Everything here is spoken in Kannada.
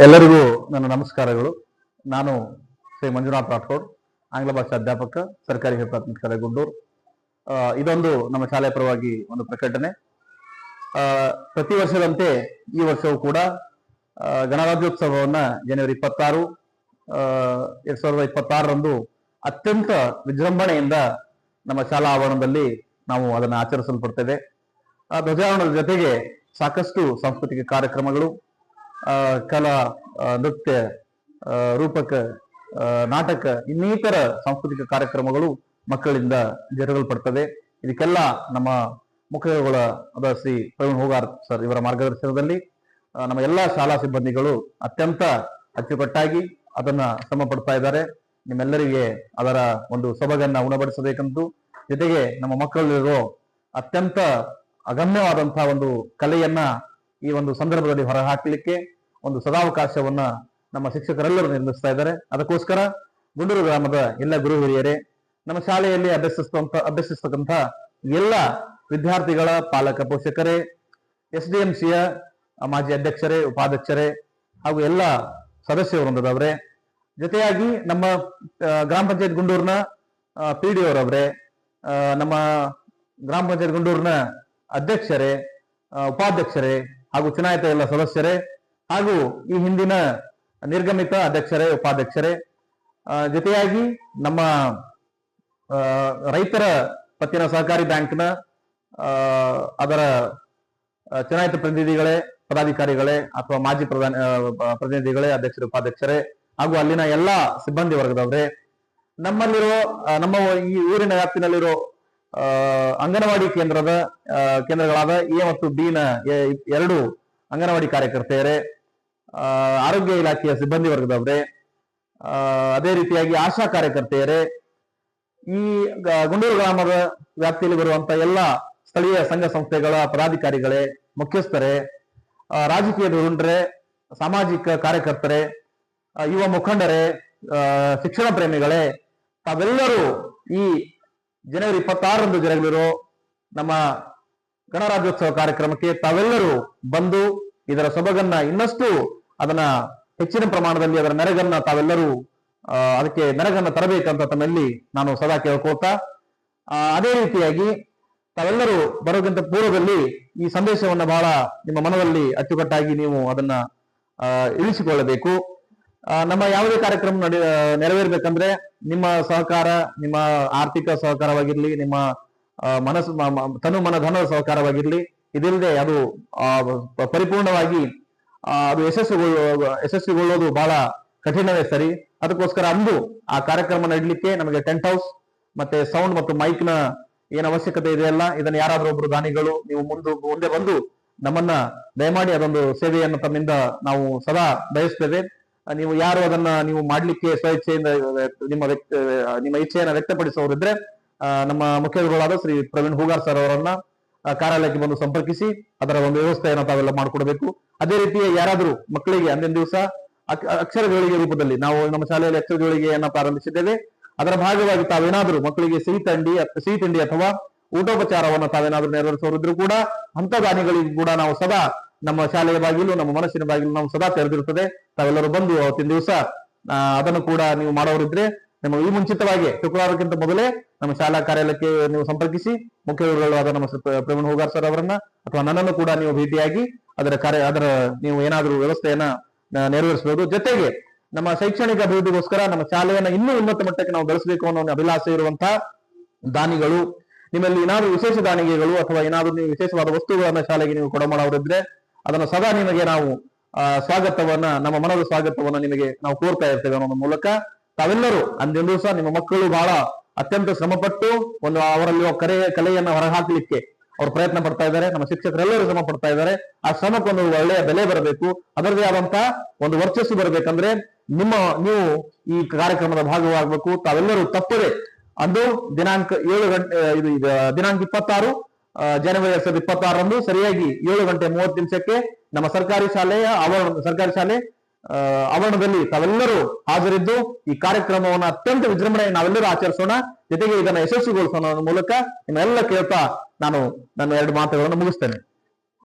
ಎಲ್ಲರಿಗೂ ನನ್ನ ನಮಸ್ಕಾರಗಳು. ನಾನು ಶ್ರೀ ಮಂಜುನಾಥ್ ರಾಠೋಡ್, ಆಂಗ್ಲ ಭಾಷಾ ಅಧ್ಯಾಪಕ, ಸರ್ಕಾರಿ ಹಿರಿಯ ಪ್ರಾಥಮಿಕ ಶಾಲೆ ಗುಂಡೂರು. ಇದೊಂದು ನಮ್ಮ ಶಾಲೆಯ ಪರವಾಗಿ ಒಂದು ಪ್ರಕಟಣೆ. ಪ್ರತಿ ವರ್ಷದಂತೆ ಈ ವರ್ಷವೂ ಕೂಡ ಗಣರಾಜ್ಯೋತ್ಸವವನ್ನು ಜನವರಿ ಇಪ್ಪತ್ತಾರು ಎರಡು ಸಾವಿರದ ಇಪ್ಪತ್ತಾರರಂದು ಅತ್ಯಂತ ವಿಜೃಂಭಣೆಯಿಂದ ನಮ್ಮ ಶಾಲಾ ಆವರಣದಲ್ಲಿ ನಾವು ಅದನ್ನು ಆಚರಿಸಲ್ಪಡ್ತೇವೆ. ಆ, ಧ್ವಜಾರೋಹಣದ ಜೊತೆಗೆ ಸಾಕಷ್ಟು ಸಾಂಸ್ಕೃತಿಕ ಕಾರ್ಯಕ್ರಮಗಳು ಕಲಾ ನೃತ್ಯ ರೂಪಕ ನಾಟಕ, ಇನ್ನಿತರ ಸಾಂಸ್ಕೃತಿಕ ಕಾರ್ಯಕ್ರಮಗಳು ಮಕ್ಕಳಿಂದ ಜರುಗಲ್ಪಡ್ತವೆ ಇದಕ್ಕೆಲ್ಲ ನಮ್ಮ ಮುಖ್ಯಗಳ ಆದ ಶ್ರೀ ಪ್ರವೀಣ್ ಹೋಗಾರ್ ಸರ್ ಇವರ ಮಾರ್ಗದರ್ಶನದಲ್ಲಿ ನಮ್ಮ ಎಲ್ಲ ಶಾಲಾ ಸಿಬ್ಬಂದಿಗಳು ಅತ್ಯಂತ ಅಚ್ಚುಕಟ್ಟಾಗಿ ಅದನ್ನ ಶ್ರಮ ಪಡ್ತಾ ಇದ್ದಾರೆ. ನಿಮ್ಮೆಲ್ಲರಿಗೆ ಅದರ ಒಂದು ಸೊಬಗನ್ನ ಉಣಬಡಿಸಬೇಕಂತೂ ಜೊತೆಗೆ ನಮ್ಮ ಮಕ್ಕಳಲ್ಲಿರೋ ಅತ್ಯಂತ ಅಗಮ್ಯವಾದಂತಹ ಒಂದು ಕಲೆಯನ್ನ ಈ ಒಂದು ಸಂದರ್ಭದಲ್ಲಿ ಹೊರಹಾಕಲಿಕ್ಕೆ ಒಂದು ಸದಾವಕಾಶವನ್ನ ನಮ್ಮ ಶಿಕ್ಷಕರೆಲ್ಲರೂ ನಿರ್ಮಿಸ್ತಾ ಇದ್ದಾರೆ. ಅದಕ್ಕೋಸ್ಕರ ಗುಂಡೂರು ಗ್ರಾಮದ ಎಲ್ಲ ಗುರು ಹಿರಿಯರೇ, ನಮ್ಮ ಶಾಲೆಯಲ್ಲಿ ಅಭ್ಯಸಿಸ್ತಂತ ಅಭ್ಯಸಿಸ್ತಕ್ಕಂಥ ಎಲ್ಲ ವಿದ್ಯಾರ್ಥಿಗಳ ಪಾಲಕ ಪೋಷಕರೇ, ಎಸ್ ಡಿ ಎಂ ಸಿಯ ಮಾಜಿ ಅಧ್ಯಕ್ಷರೇ, ಉಪಾಧ್ಯಕ್ಷರೇ ಹಾಗೂ ಎಲ್ಲ ಸದಸ್ಯ ಜೊತೆಯಾಗಿ ನಮ್ಮ ಗ್ರಾಮ ಪಂಚಾಯತ್ ಗುಂಡೂರಿನ ಪಿ ಡಿ ಅವರವರೇ ನಮ್ಮ ಗ್ರಾಮ ಪಂಚಾಯತ್ ಗುಂಡೂರಿನ ಅಧ್ಯಕ್ಷರೇ ಉಪಾಧ್ಯಕ್ಷರೇ ಹಾಗೂ ಚುನಾಯಿತ ಎಲ್ಲ ಸದಸ್ಯರೇ ಹಾಗೂ ಈ ಹಿಂದಿನ ನಿರ್ಗಮಿತ ಅಧ್ಯಕ್ಷರೇ, ಉಪಾಧ್ಯಕ್ಷರೇ ಜೊತೆಯಾಗಿ ನಮ್ಮ ರೈತರ ಪತ್ತಿನ ಸಹಕಾರಿ ಬ್ಯಾಂಕ್ನ ಅದರ ಚುನಾಯಿತ ಪ್ರತಿನಿಧಿಗಳೇ, ಪದಾಧಿಕಾರಿಗಳೇ ಅಥವಾ ಮಾಜಿ ಪ್ರಧಾನ ಪ್ರತಿನಿಧಿಗಳೇ, ಅಧ್ಯಕ್ಷರು, ಉಪಾಧ್ಯಕ್ಷರೇ ಹಾಗೂ ಅಲ್ಲಿನ ಎಲ್ಲಾ ಸಿಬ್ಬಂದಿ ವರ್ಗದವರೇ ನಮ್ಮಲ್ಲಿರೋ ನಮ್ಮ ಈ ಊರಿನ ವ್ಯಾಪ್ತಿನಲ್ಲಿರೋ ಅಂಗನವಾಡಿ ಕೇಂದ್ರದ ಕೇಂದ್ರಗಳಾದ ಎ ಮತ್ತು ಬಿ ನ ಎರಡು ಅಂಗನವಾಡಿ ಕಾರ್ಯಕರ್ತೆಯರೇ ಆರೋಗ್ಯ ಇಲಾಖೆಯ ಸಿಬ್ಬಂದಿ ವರ್ಗದವರೇ ಅದೇ ರೀತಿಯಾಗಿ ಆಶಾ ಕಾರ್ಯಕರ್ತೆಯರೇ, ಈ ಗುಂಡೂರು ಗ್ರಾಮದ ವ್ಯಾಪ್ತಿಯಲ್ಲಿ ಬರುವಂತ ಎಲ್ಲ ಸ್ಥಳೀಯ ಸಂಘ ಸಂಸ್ಥೆಗಳ ಪದಾಧಿಕಾರಿಗಳೇ, ಮುಖ್ಯಸ್ಥರೇ ರಾಜಕೀಯ ಧುರುಂಡ್ರೆ, ಸಾಮಾಜಿಕ ಕಾರ್ಯಕರ್ತರೇ ಯುವ ಮುಖಂಡರೇ ಶಿಕ್ಷಣ ಪ್ರೇಮಿಗಳೇ, ತಾವೆಲ್ಲರೂ ಈ ಜನವರಿ ಇಪ್ಪತ್ತಾರರಂದು ಜರುಗಲಿರೋ ನಮ್ಮ ಗಣರಾಜ್ಯೋತ್ಸವ ಕಾರ್ಯಕ್ರಮಕ್ಕೆ ತಾವೆಲ್ಲರೂ ಬಂದು ಇದರ ಸೊಬಗನ್ನ ಇನ್ನಷ್ಟು ಅದನ್ನ ಹೆಚ್ಚಿನ ಪ್ರಮಾಣದಲ್ಲಿ ಅದರ ನೆರಗನ್ನ ತಾವೆಲ್ಲರೂ ಅದಕ್ಕೆ ನೆರಗನ್ನ ತರಬೇಕಂತ ತಮ್ಮಲ್ಲಿ ನಾನು ಸದಾ ಕೇಳ್ಕೊಳ್ತಾ ಆ, ಅದೇ ರೀತಿಯಾಗಿ ತಾವೆಲ್ಲರೂ ಬರೋಕ್ಕಿಂತ ಪೂರ್ವದಲ್ಲಿ ಈ ಸಂದೇಶವನ್ನ ಬಹಳ ನಿಮ್ಮ ಮನದಲ್ಲಿ ಅಚ್ಚುಕಟ್ಟಾಗಿ ನೀವು ಅದನ್ನ ಇಳಿಸಿಕೊಳ್ಳಬೇಕು ನಮ್ಮ ಯಾವುದೇ ಕಾರ್ಯಕ್ರಮ ನಡೆ, ನೆರವೇರ್ಬೇಕಂದ್ರೆ ನಿಮ್ಮ ಸಹಕಾರ, ನಿಮ್ಮ ಆರ್ಥಿಕ ಸಹಕಾರವಾಗಿರ್ಲಿ, ನಿಮ್ಮ ಮನಸ್ಸು ತನು ಮನ ಧನದ ಸಹಕಾರವಾಗಿರ್ಲಿ ಇದಿಲ್ಲದೆ ಅದು ಪರಿಪೂರ್ಣವಾಗಿ ಅದು ಯಶಸ್ಸುಗೊಳ್ಳುವ ಯಶಸ್ವಿಗೊಳ್ಳೋದು ಬಹಳ ಕಠಿಣವೇ ಸರಿ. ಅದಕ್ಕೋಸ್ಕರ ಅಂದು ಆ ಕಾರ್ಯಕ್ರಮ ನಡಲಿಕ್ಕೆ ನಮಗೆ ಟೆಂಟ್ ಹೌಸ್ ಮತ್ತೆ ಸೌಂಡ್ ಮತ್ತು ಮೈಕ್ನ ಏನ್ ಅವಶ್ಯಕತೆ ಇದೆಯಲ್ಲ ಇದನ್ನ ಯಾರಾದ್ರೂ ಒಬ್ರು ದಾನಿಗಳು ನೀವು ಮುಂದೆ ಮುಂದೆ ಬಂದು ನಮ್ಮನ್ನ ದಯಮಾಡಿ ಅದೊಂದು ಸೇವೆಯನ್ನು ತಮ್ಮಿಂದ ನಾವು ಸದಾ ಬಯಸ್ತೇವೆ. ನೀವು ಯಾರು ಅದನ್ನ ನೀವು ಮಾಡ್ಲಿಕ್ಕೆ ಸ್ವಇಚ್ಛೆಯಿಂದ ನಿಮ್ಮ ವ್ಯಕ್ತ ನಿಮ್ಮ ಇಚ್ಛೆಯನ್ನ ವ್ಯಕ್ತಪಡಿಸೋರಿದ್ರೆ ನಮ್ಮ ಮುಖ್ಯಗಳಾದ ಶ್ರೀ ಪ್ರವೀಣ್ ಹೂಗಾರ್ ಸರ್ ಅವರನ್ನ ಕಾರ್ಯಾಲಯಕ್ಕೆ ಬಂದು ಸಂಪರ್ಕಿಸಿ, ಅದರ ಒಂದು ವ್ಯವಸ್ಥೆಯನ್ನು ತಾವೆಲ್ಲ ಮಾಡಿಕೊಡ್ಬೇಕು. ಅದೇ ರೀತಿ ಯಾರಾದರೂ ಮಕ್ಕಳಿಗೆ ಅಂದಿನ ದಿವಸ ಅಕ್ಷರಗಳಿಗೆ ರೂಪದಲ್ಲಿ, ನಾವು ನಮ್ಮ ಶಾಲೆಯಲ್ಲಿ ಅಕ್ಷರಗಳಿಗೆಯನ್ನ ಪ್ರಾರಂಭಿಸಿದ್ದೇವೆ. ಅದರ ಭಾಗವಾಗಿ ತಾವೇನಾದರೂ ಮಕ್ಕಳಿಗೆ ಸಿಹಿ ತಂಡಿ ಸಿಹಿ ತಿಂಡಿ ಅಥವಾ ಊಟೋಪಚಾರವನ್ನು ತಾವೇನಾದರೂ ನೆರವೇರಿಸೋರಿದ್ರು ಕೂಡ ಅಂತ ದಾನಿಗಳಿಗೂ ಕೂಡ ನಾವು ಸದಾ ನಮ್ಮ ಶಾಲೆಯ ಬಾಗಿಲು, ನಮ್ಮ ಮನಸ್ಸಿನ ಬಾಗಿಲು ನಾವು ಸದಾ ತೆರೆದಿರುತ್ತದೆ. ತಾವೆಲ್ಲರೂ ಬಂದು ಅವತ್ತಿನ ದಿವಸ ಅದನ್ನು ಕೂಡ ನೀವು ಮಾಡೋರಿದ್ರೆ ನಮ್ಮ ಈ ಮುಂಚಿತವಾಗಿ ಶುಕ್ರವಾರಕ್ಕಿಂತ ಮೊದಲೇ ನಮ್ಮ ಶಾಲಾ ಕಾರ್ಯಾಲಯಕ್ಕೆ ನೀವು ಸಂಪರ್ಕಿಸಿ ಮುಖ್ಯಗಳಾದ ನಮ್ಮ ಪ್ರವೀಣ್ ಹೋಗಾರ್ ಸರ್ ಅವರನ್ನ ಅಥವಾ ನನ್ನನ್ನು ಕೂಡ ನೀವು ಭೇಟಿಯಾಗಿ ಅದರ ಕಾರ್ಯ, ಅದರ ನೀವು ಏನಾದರೂ ವ್ಯವಸ್ಥೆಯನ್ನ ನೆರವೇರಿಸಬಹುದು. ಜೊತೆಗೆ ನಮ್ಮ ಶೈಕ್ಷಣಿಕ ಅಭಿವೃದ್ಧಿಗೋಸ್ಕರ ನಮ್ಮ ಶಾಲೆಯನ್ನ ಇನ್ನೂ ಉನ್ನತ ಮಟ್ಟಕ್ಕೆ ನಾವು ಬೆಳೆಸಬೇಕು ಅನ್ನೋ ಅಭಿಲಾಷೆ ಇರುವಂತಹ ದಾನಿಗಳು. ನಿಮ್ಮಲ್ಲಿ ಏನಾದರೂ ವಿಶೇಷ ದಾನಿಗೆಗಳು ಅಥವಾ ಏನಾದರೂ ನೀವು ವಿಶೇಷವಾದ ವಸ್ತುಗಳನ್ನ ಶಾಲೆಗೆ ನೀವು ಕೊಡಮಾಡೋರಿದ್ರೆ ಅದನ್ನು ಸದಾ ನಿಮಗೆ ನಾವು ಸ್ವಾಗತವನ್ನ, ನಮ್ಮ ಮನದ ಸ್ವಾಗತವನ್ನ ನಿಮಗೆ ನಾವು ಕೋರ್ತಾ ಇರ್ತೇವೆ ಅನ್ನೋ ಮೂಲಕ ತಾವೆಲ್ಲರೂ ಅಂದಿನ ಸಹ ನಿಮ್ಮ ಮಕ್ಕಳು ಬಹಳ ಅತ್ಯಂತ ಶ್ರಮಪಟ್ಟು ಒಂದು ಅವರಲ್ಲಿ ಕರೆ, ಕಲೆಯನ್ನ ಹೊರಹಾಕಲಿಕ್ಕೆ ಅವ್ರು ಪ್ರಯತ್ನ ಪಡ್ತಾ ಇದ್ದಾರೆ. ನಮ್ಮ ಶಿಕ್ಷಕರೆಲ್ಲರೂ ಶ್ರಮ ಪಡ್ತಾ ಇದ್ದಾರೆ. ಆ ಶ್ರಮಕ್ಕೊಂದು ಒಳ್ಳೆಯ ಬೆಲೆ ಬರಬೇಕು. ಅದರದೇ ಆದಂತಹ ಒಂದು ವರ್ಚಸ್ಸು ಬರಬೇಕಂದ್ರೆ ನಿಮ್ಮ, ನೀವು ಈ ಕಾರ್ಯಕ್ರಮದ ಭಾಗವಾಗಬೇಕು. ತಾವೆಲ್ಲರೂ ತಪ್ಪದೆ ಅಂದು ದಿನಾಂಕ ಏಳು ಗಂಟೆ ಇದು, ದಿನಾಂಕ ಇಪ್ಪತ್ತಾರು ಜನವರಿ ಎರಡ್ ಸಾವಿರದ ಇಪ್ಪತ್ತಾರರಂದು ಸರಿಯಾಗಿ ಏಳು ಗಂಟೆ ಮೂವತ್ತು ನಿಮಿಷಕ್ಕೆ ನಮ್ಮ ಸರ್ಕಾರಿ ಶಾಲೆಯ ಆವರಣ, ಸರ್ಕಾರಿ ಶಾಲೆ ಆವರಣದಲ್ಲಿ ತಾವೆಲ್ಲರೂ ಹಾಜರಿದ್ದು ಈ ಕಾರ್ಯಕ್ರಮವನ್ನು ಅತ್ಯಂತ ವಿಜೃಂಭಣೆಯನ್ನು ನಾವೆಲ್ಲರೂ ಆಚರಿಸೋಣ. ಜೊತೆಗೆ ಇದನ್ನ ಯಶಸ್ವಿಗೊಳಿಸೋಣ ಮೂಲಕ ನಿಮ್ಮೆಲ್ಲ ಕೇಳ್ತಾ ನಾನು ನನ್ನ ಎರಡು ಮಾತುಗಳನ್ನು ಮುಗಿಸ್ತೇನೆ.